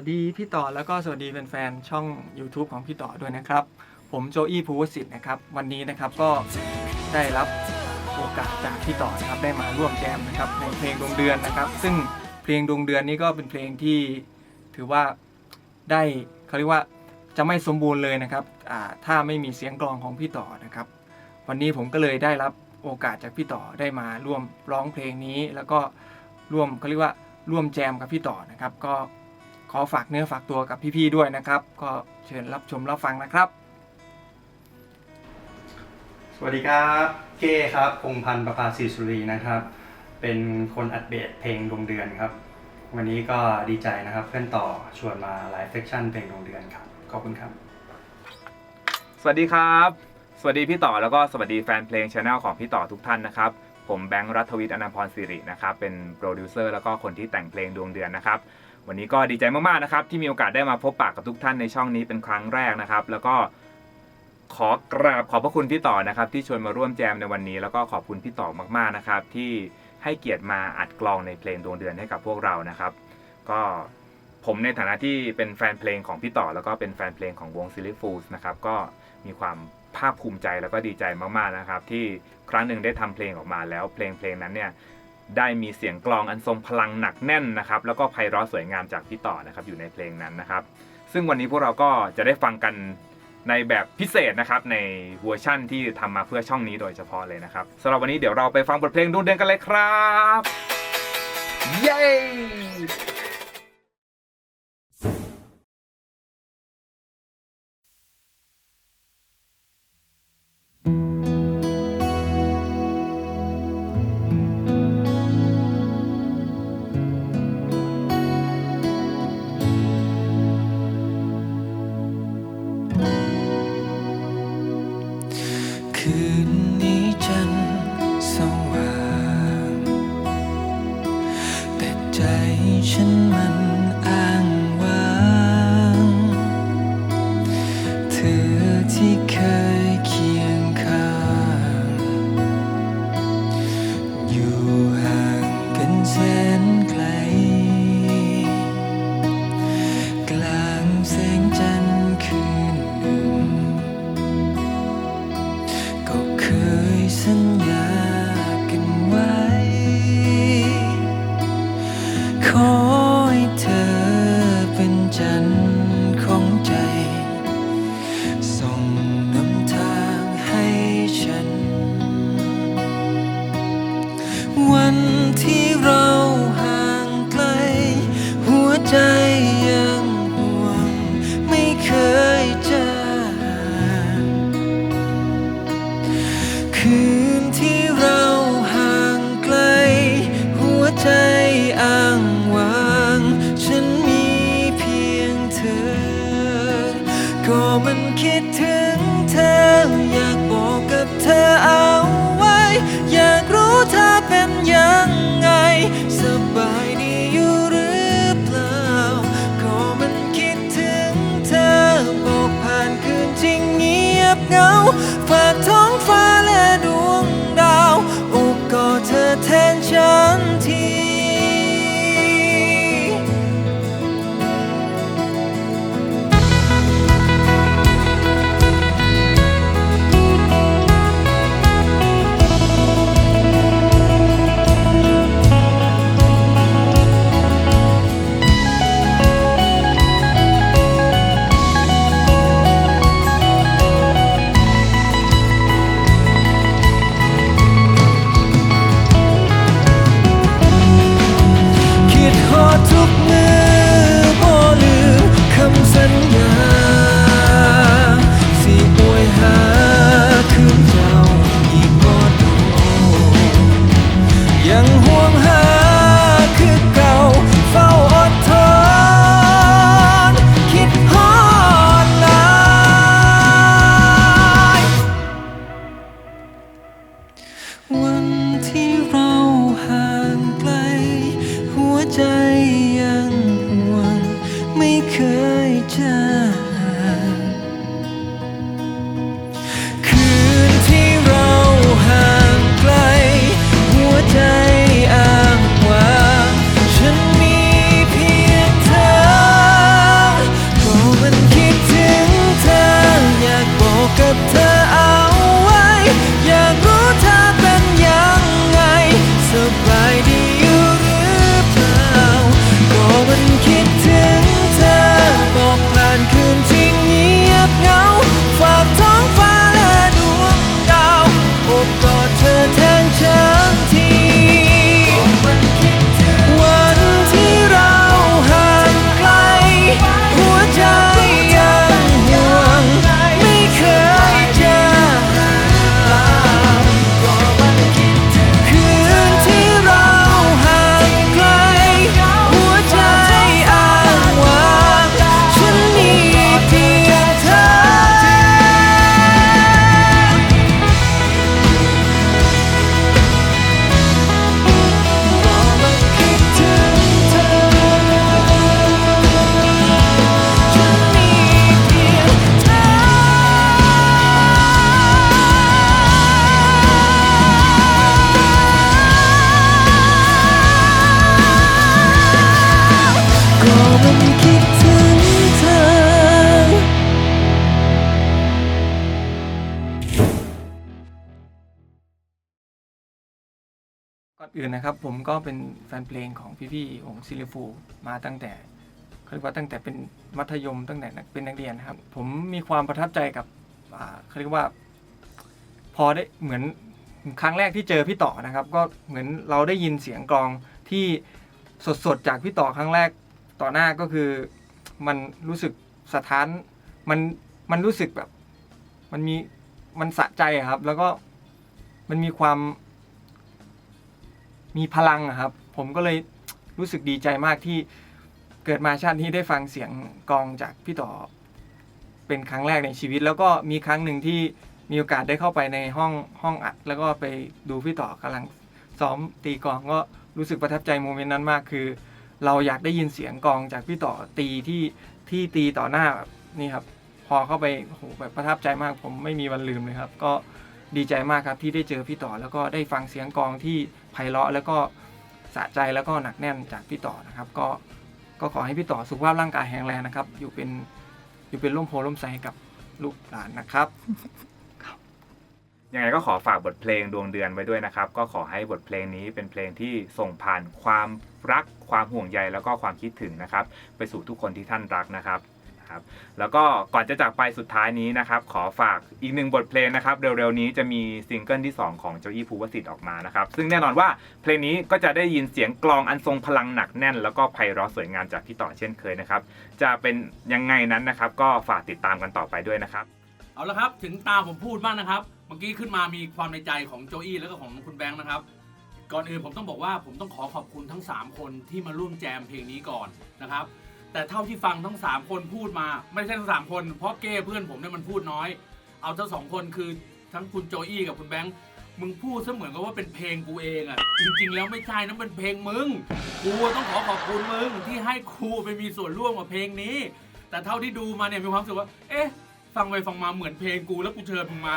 วัสดีพี่ต่อแล้วก็สวัสดีแฟนๆช่อง YouTube ของพี่ต่อด้วยนะครับ ผมโจอี้ภูวสิทธิ์นะครับ วันนี้นะครับก็ได้รับโอกาสจากพี่ต่อนะครับได้มาร่วมแจมนะครับในเพลงดวงเดือนนะครับ ซึ่งเพลงดวงเดือนนี้ก็เป็นเพลงที่ถือว่าได้เขาเรียกว่าจะไม่สมบูรณ์เลยนะครับถ้าไม่มีเสียงกลองของพี่ต่อนะครับ วันนี้ผมก็เลยได้รับโอกาสจากพี่ต่อได้มาร่วมร้องเพลงนี้ แล้วก็ร่วมเขาเรียกว่าร่วมแจมกับพี่ต่อนะครับ ก็ ขอฝากเนื้อฝากตัวกับพี่ๆด้วยนะครับ ก็เชิญรับชมรับฟังนะครับ สวัสดีครับเก้ครับพงษ์พันธ์ประภาสีสุรีนะครับ เป็นคนอัดเบสเพลงดวงเดือนครับ วันนี้ก็ดีใจนะครับเพื่อนต่อชวนมาไลฟ์เซสชั่นเพลงดวงเดือนครับขอบคุณครับ สวัสดีครับ สวัสดีพี่ต่อแล้วก็สวัสดีแฟนเพลงช anel ของพี่ต่อทุกท่านนะครับผมแบงค์รัฐวิทย์อนันพรสิรินะครับเป็นโปรดิวเซอร์แล้วก็คนที่แต่งเพลงดวงเดือนนะครับ วันนี้ก็ดีใจมากๆนะครับ ที่มีโอกาสได้มาพบปะกับทุกท่านในช่องนี้เป็นครั้งแรกนะครับ แล้วก็ขอกราบขอบพระคุณพี่ต่อนะครับ ที่ชวนมาร่วมแจมในวันนี้ แล้วก็ขอบคุณพี่ต่อมากๆนะครับ ที่ให้เกียรติมาอัดกลองในเพลงดวงเดือนให้กับพวกเรานะครับ ก็ผมในฐานะที่เป็นแฟนเพลงของพี่ต่อ แล้วก็เป็นแฟนเพลงของวงซิลิฟูสนะครับก็มีความภาคภูมิใจแล้วก็ดีใจมากๆนะครับ ที่ครั้งหนึ่งได้ทำเพลงออกมาแล้วเพลงเพลงนั้นเนี่ย ได้มีเสียงกลองอันทรงพลังหนักแน่นนะครับแล้วก็ไพเราะสวยงามจากพี่ต่อนะครับอยู่ในเพลงนั้นนะครับ ซึ่งวันนี้พวกเราก็จะได้ฟังกันในแบบพิเศษนะครับในเวอร์ชั่นที่ทำมาเพื่อช่องนี้โดยเฉพาะเลยนะครับสำหรับวันนี้เดี๋ยวเราไปฟังบทเพลงดูเดือนกันเลยครับ เย้ อื่นนะครับผมก็เป็นแฟนเพลงของพี่ๆวงซิลิฟูมาตั้งแต่เขาเรียกว่าตั้งแต่เป็นมัธยมตั้งแต่เป็นนักเรียนนะครับ ผมมีความประทับใจกับเขาเรียกว่า พอได้เหมือนครั้งแรกที่เจอพี่ต่อนะครับ ก็เหมือนเราได้ยินเสียงกลองที่สดๆจากพี่ต่อครั้งแรกต่อหน้าก็คือมันรู้สึกสะท้านมันมันรู้สึกแบบ มันมีมันสะใจครับ แล้วก็มันมีความ มีพลังอะครับ ผมก็เลยรู้สึกดีใจมากที่เกิดมาชาตินี้ได้ฟังเสียงกลองจากพี่ต่อ เป็นครั้งแรกในชีวิต แล้วก็มีครั้งหนึ่งที่มีโอกาสได้เข้าไปในห้องห้องอัด แล้วก็ไปดูพี่ต่อกำลังซ้อมตีกลองก็รู้สึกประทับใจโมเมนต์นั้นมากคือ เราอยากได้ยินเสียงกลองจากพี่ต่อตีที่ที่ตีต่อหน้าแบบนี่ครับ พอเข้าไปโหแบบประทับใจมากผมไม่มีวันลืมเลยครับ ก็ ดีใจมากครับที่ได้เจอพี่ต่อแล้วก็ได้ฟังเสียงกองที่ไพเราะแล้วก็สะใจแล้วก็หนักแน่นจากพี่ต่อนะครับ ก็ก็ขอให้พี่ต่อสุขภาพร่างกายแข็งแรงนะครับ อยู่เป็นอยู่เป็นร่มโพล่มไทรให้กับลูกหลานนะครับ ยังไงก็ขอฝากบทเพลงดวงเดือนไว้ด้วยนะครับ ก็ขอให้บทเพลงนี้เป็นเพลงที่ส่งผ่านความรัก ความห่วงใยแล้วก็ความคิดถึงนะครับ ไปสู่ทุกคนที่ท่านรักนะครับ นะครับ แล้วก็ก่อนจะจากไปสุดท้ายนี้นะครับ ขอฝากอีกหนึ่งบทเพลงนะครับ เร็วๆนี้จะมีซิงเกิลที่ 2 ของเจ้าอี้ภูวสิทธิ์ออกมานะครับ ซึ่งแน่นอนว่าเพลงนี้ก็จะได้ยินเสียงกลองอันทรงพลังหนักแน่น แล้วก็ไพเราะสวยงามจากพี่ต่อเช่นเคยนะครับ จะเป็นยังไงนั้นนะครับ ก็ฝากติดตามกันต่อไปด้วยนะครับ เอาละครับถึงตาผมพูดบ้างนะครับ เมื่อกี้ขึ้นมามีความในใจของโจอี้แล้วก็ของคุณแบงค์นะครับก่อนอื่นผมต้องบอกว่าผมต้องขอขอบคุณทั้ง 3 คนที่มาร่วมแจมเพลงนี้ก่อนนะครับ แต่เท่าที่ฟังทั้ง 3 คนพูดมา ไม่ใช่ทั้ง 3 คน เพราะเก้เพื่อนผมเนี่ยมันพูดน้อย เอาทั้งสองคนคือทั้งคุณโจอี้กับคุณแบงค์มึงพูดเสมือนกับว่าเป็นเพลงกูเองอะจริงๆแล้วไม่ใช่นะเป็นเพลงมึงกูต้องขอขอบคุณมึงที่ให้ครูไปมีส่วนร่วมกับเพลงนี้ แต่เท่าที่ดูมาเนี่ยมีความรู้สึกว่า เอ๊ะ ฟังไปฟังมาเหมือนเพลงกูแล้วกูเชิญมึงมา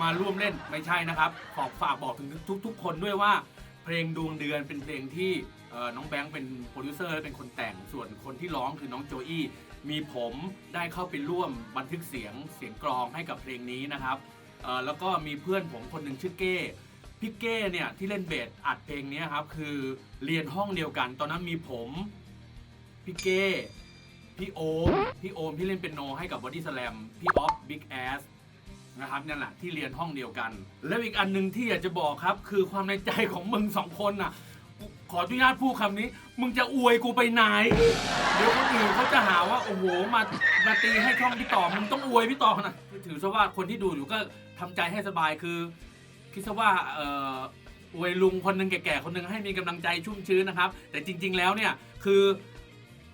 มาร่วมเล่นไม่ใช่นะครับขอฝากบอกถึงทุก ๆ คนด้วยว่า เพลงดวงเดือนเป็นเพลงที่ น้องแบงค์เป็นโปรดิวเซอร์และเป็นคนแต่งส่วนคนที่ร้องคือน้องโจอี้มีผมได้เข้าไปร่วมบันทึกเสียงเสียงกลองให้กับเพลงนี้นะครับแล้วก็มีเพื่อนผมคนหนึ่งชื่อเก้พี่เก้เนี่ยที่เล่นเบสอัดเพลงนี้ครับคือเรียนห้องเดียวกัน ตอนนั้นมีผมพี่เก้พี่โอมพี่โอมที่เล่นเป็นโนให้กับบอดี้สแลมพี่ออฟบิ๊กแอสนะครับนั่นแหละที่เรียนห้องเดียวกัน แล้วอีกอันหนึ่งที่อยากจะบอกครับ คือความในใจของมึงสองคนน่ะ ขออนุญาตพูดคำนี้ มึงจะอวยกูไปไหน เดี๋ยวคนอื่นเขาจะหาว่า โอ้โห มา มาตีให้ช่องพี่ต่อ มึงต้องอวยพี่ต่อนะถือซะว่าคนที่ดูอยู่ก็ทำใจให้สบายคือ คิดซะว่า เอ่ออวยลุงคนหนึ่งแก่ๆ คนหนึ่งให้มีกำลังใจชุ่มชื้นนะครับ แต่จริง ๆ แล้วเนี่ย คือ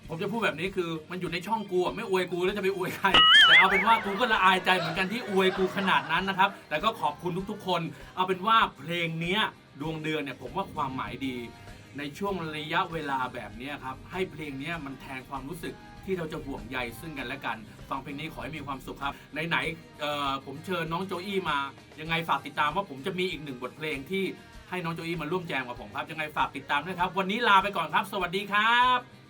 ผมจะพูดแบบนี้คือมันอยู่ในช่องกูอะไม่อวยกูแล้วจะไปอวยใคร แต่เอาเป็นว่ากูก็ละอายใจเหมือนกันที่อวยกูขนาดนั้นนะครับ แต่ก็ขอบคุณทุกๆคน เอาเป็นว่าเพลงเนี้ยดวงเดือนเนี่ยผมว่าความหมายดี ในช่วงระยะเวลาแบบนี้ครับ ให้เพลงนี้มันแทนความรู้สึกที่เราจะห่วงใยซึ่งกันและกัน ฟังเพลงนี้ขอให้มีความสุขครับ ไหนๆผมเชิญน้องโจอี้มา ยังไงฝากติดตามว่าผมจะมีอีกหนึ่งบทเพลงที่ให้น้องโจอี้มาร่วมแจมกับผมครับ ยังไงฝากติดตามด้วยครับ วันนี้ลาไปก่อนครับ สวัสดีครับ